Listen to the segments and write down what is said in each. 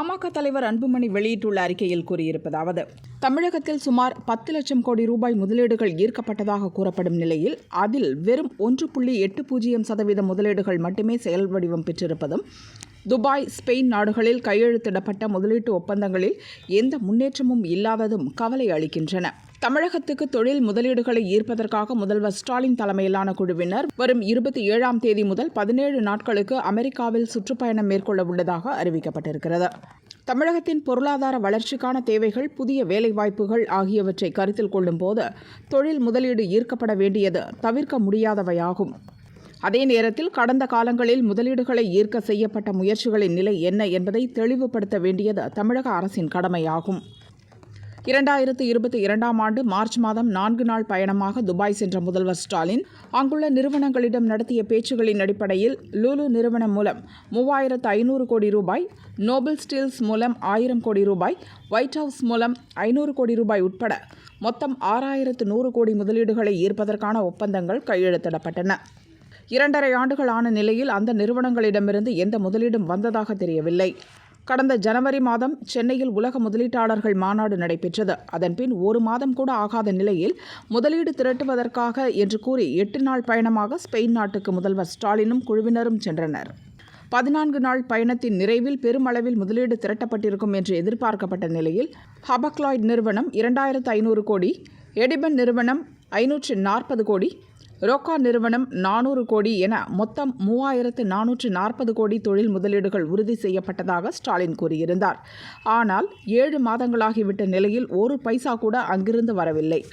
பாமக தலைவர் அன்புமணி வெளியிட்டுள்ள அறிக்கையில் கூறியிருப்பதாவது தமிழகத்தில் சுமார் பத்து லட்சம் கோடி ரூபாய் முதலீடுகள் ஈர்க்கப்பட்டதாக கூறப்படும் நிலையில் அதில் வெறும் ஒன்று புள்ளி எட்டு பூஜ்ஜியம் சதவீத முதலீடுகள் மட்டுமே செயல் வடிவம் பெற்றிருப்பதும் துபாய் ஸ்பெயின் நாடுகளில் கையெழுத்திடப்பட்ட முதலீட்டு ஒப்பந்தங்களில் எந்த முன்னேற்றமும் இல்லாததும் கவலை அளிக்கின்றன. தமிழகத்துக்கு தொழில் முதலீடுகளை ஈர்ப்பதற்காக முதல்வர் ஸ்டாலின் தலைமையிலான குழுவினர் வரும் இருபத்தி ஏழாம் தேதி முதல் பதினேழு நாட்களுக்கு அமெரிக்காவில் சுற்றுப்பயணம் மேற்கொள்ள உள்ளதாக அறிவிக்கப்பட்டிருக்கிறது. தமிழகத்தின் பொருளாதார வளர்ச்சிக்கான தேவைகள் புதிய வேலைவாய்ப்புகள் ஆகியவற்றை கருத்தில் கொள்ளும்போது தொழில் முதலீடு ஈர்க்கப்பட வேண்டியது தவிர்க்க முடியாதவையாகும். அதே நேரத்தில் கடந்த காலங்களில் முதலீடுகளை ஈர்க்க செய்யப்பட்ட முயற்சிகளின் நிலை என்ன என்பதை தெளிவுபடுத்த வேண்டியது தமிழக அரசின் கடமையாகும். இரண்டாயிரத்து இருபத்தி இரண்டாம் ஆண்டு மார்ச் மாதம் நான்கு நாள் பயணமாக துபாய் சென்ற முதல்வர் ஸ்டாலின் அங்குள்ள நிறுவனங்களிடம் நடத்திய பேச்சுகளின் அடிப்படையில் லூலு நிறுவனம் மூலம் மூவாயிரத்து ஐநூறு கோடி ரூபாய் நோபல் ஸ்டீல்ஸ் மூலம் ஆயிரம் கோடி ரூபாய் ஒயிட் ஹவுஸ் மூலம் ஐநூறு கோடி ரூபாய் உட்பட மொத்தம் ஆறாயிரத்து நூறு கோடி முதலீடுகளை ஈர்ப்பதற்கான ஒப்பந்தங்கள் கையெழுத்திடப்பட்டன. இரண்டரை ஆண்டுகள் ஆன நிலையில் அந்த நிறுவனங்களிடமிருந்து எந்த முதலீடும் வந்ததாக தெரியவில்லை. கடந்த ஜனவரி மாதம் சென்னையில் உலக முதலீட்டாளர்கள் மாநாடு நடைபெற்றது. அதன்பின் ஒரு மாதம் கூட ஆகாத நிலையில் முதலீடு திரட்டுவதற்காக என்று கூறி எட்டு நாள் பயணமாக ஸ்பெயின் நாட்டுக்கு முதல்வர் ஸ்டாலினும் குழுவினரும் சென்றனர். பதினான்கு நாள் பயணத்தின் நிறைவில் பெருமளவில் முதலீடு திரட்டப்பட்டிருக்கும் என்று எதிர்பார்க்கப்பட்ட நிலையில் ஹபக்லாய்ட் நிறுவனம் இரண்டாயிரத்து ஐநூறு கோடி எடிபன் நிறுவனம் ஐநூற்று நாற்பது கோடி ரோக்கா நிறுவனம் நானூறு கோடி என மொத்தம் மூவாயிரத்து நானூற்று நாற்பது கோடி தொழில் முதலீடுகள் உறுதி செய்யப்பட்டதாக ஸ்டாலின் கூறியிருந்தார். ஆனால் ஏழு மாதங்களாகிவிட்ட நிலையில் ஒரு பைசா கூட அங்கிருந்து வரவில்லை.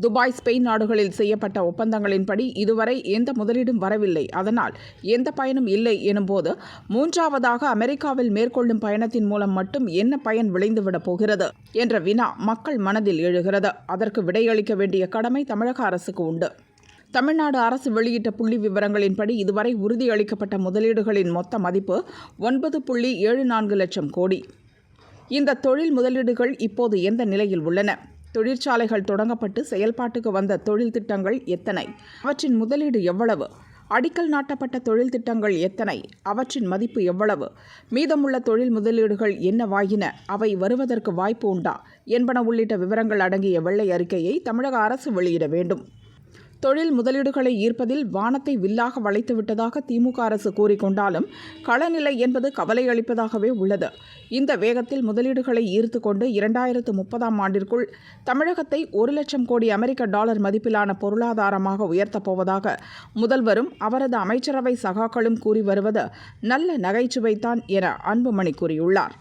துபாய் ஸ்பெயின் நாடுகளில் செய்யப்பட்ட ஒப்பந்தங்களின்படி இதுவரை எந்த முதலீடும் வரவில்லை. அதனால் எந்த பயனும் இல்லை எனும்போது மூன்றாவதாக அமெரிக்காவில் மேற்கொள்ளும் பயணத்தின் மூலம் மட்டும் என்ன பயன் விளைந்துவிடப் போகிறது என்ற வினா மக்கள் மனதில் எழுகிறது. அதற்கு விடையளிக்க வேண்டிய கடமை தமிழக அரசுக்கு உண்டு. தமிழ்நாடு அரசு வெளியிட்ட புள்ளி விவரங்களின்படி இதுவரை உறுதியளிக்கப்பட்ட முதலீடுகளின் மொத்த மதிப்பு ஒன்பது புள்ளி ஏழு நான்கு லட்சம் கோடி. இந்த தொழில் முதலீடுகள் இப்போது எந்த நிலையில் உள்ளன? தொழிற்சாலைகள் தொடங்கப்பட்டு செயல்பாட்டுக்கு வந்த தொழில் திட்டங்கள் எத்தனை? அவற்றின் முதலீடு எவ்வளவு? அடிக்கல் நாட்டப்பட்ட தொழில் திட்டங்கள் எத்தனை? அவற்றின் மதிப்பு எவ்வளவு? மீதமுள்ள தொழில் முதலீடுகள் என்னவாயின அவை வருவதற்கு வாய்ப்பு உண்டா? என்பன உள்ளிட்ட விவரங்கள் அடங்கிய வெள்ளை அறிக்கையை தமிழக அரசு வெளியிட வேண்டும். தொழில் முதலீடுகளை ஈர்ப்பதில் வானத்தை வில்லாக வளைத்து விட்டதாக திமுக அரசு கூறிக்கொண்டாலும் களநிலை என்பது கவலை அளிப்பதாகவே உள்ளது. இந்த வேகத்தில் முதலீடுகளை ஈர்த்து கொண்டு இரண்டாயிரத்து முப்பதாம் ஆண்டிற்குள் தமிழகத்தை ஒரு லட்சம் கோடி அமெரிக்க டாலர் மதிப்பிலான பொருளாதாரமாக உயர்த்தப் போவதாக முதல்வரும் அவரது அமைச்சரவை சகாக்களும் கூறி வருவது நல்ல நகைச்சுவைத்தான் என அன்புமணி கூறியுள்ளார்.